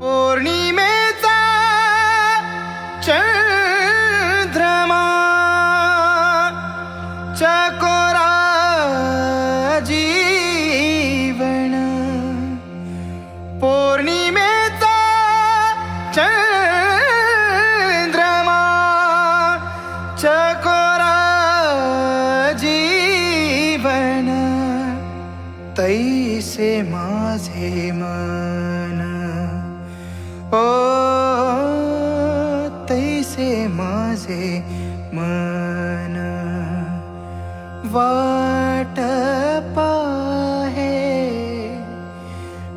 पूर्णिमेचा चकोरा जीवन चंद्रमा चकोरा जीवन तैसे माझे मना ओ तैसे माझे मन वाट पाहे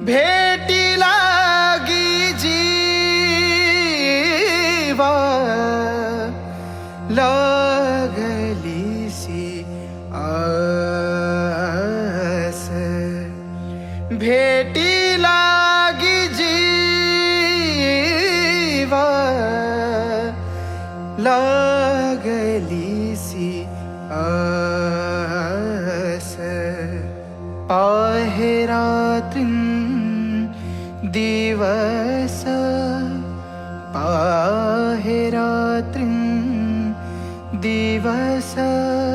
भेटी लागी जीवा लागली सी आस भेटी लागलीसी आस आहेरात्रिं दिवस पाहेरात्रिं दिवस